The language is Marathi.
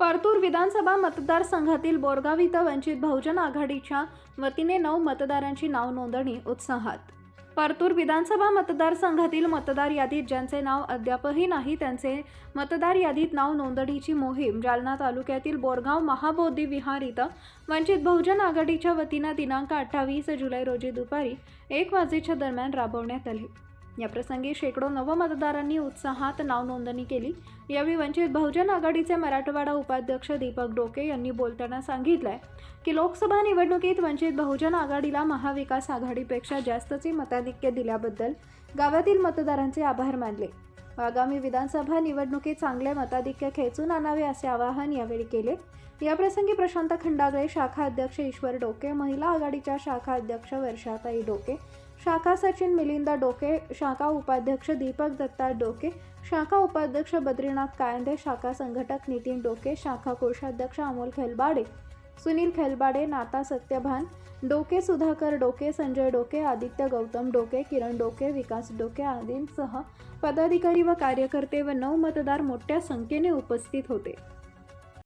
परतूर विधानसभा मतदारसंघातील बोरगाव इथं वंचित बहुजन आघाडीच्या वतीने नऊ मतदारांची नाव नोंदणी उत्साहात. परतूर विधानसभा मतदारसंघातील मतदार यादीत ज्यांचे नाव अद्यापही नाही त्यांचे मतदार यादीत नाव नोंदणीची मोहीम जालना तालुक्यातील बोरगाव महाबोधी विहार इथं वंचित बहुजन आघाडीच्या वतीनं दिनांक अठ्ठावीस जुलै रोजी दुपारी एक वाजेच्या दरम्यान राबवण्यात आली. याप्रसंगी शेकडो नवमतदारांनी उत्साहात नावनोंदणी केली. यावेळी वंचित बहुजन आघाडीचे मराठवाडा उपाध्यक्ष दीपक डोके यांनी बोलताना सांगितलंय की लोकसभा निवडणुकीत वंचित बहुजन आघाडीला महाविकास आघाडीपेक्षा जास्तचे मताधिक्य दिल्याबद्दल गावातील मतदारांचे आभार मानले. आगामी विधानसभा निवडणुकीत चांगले मताधिक्य खेचून आणावे असे आवाहन यावेळी केले. याप्रसंगी प्रशांत खंडागळे शाखा अध्यक्ष ईश्वर डोके महिला आघाडीच्या शाखा अध्यक्ष वर्षाताई डोके शाखा सचिन मिलिंद डोके शाखा उपाध्यक्ष दीपक दत्ता डोके शाखा उपाध्यक्ष बद्रीनाथ कायंदे शाखा संघटक नितीन डोके शाखा कोषाध्यक्ष अमोल खेलबाडे सुनील खेलबाडे नाता सत्यभान डोके सुधाकर डोके संजय डोके आदित्य गौतम डोके किरण डोके विकास डोके आदींसह पदाधिकारी व कार्यकर्ते व नऊ मतदार मोठ्या संख्येने उपस्थित होते.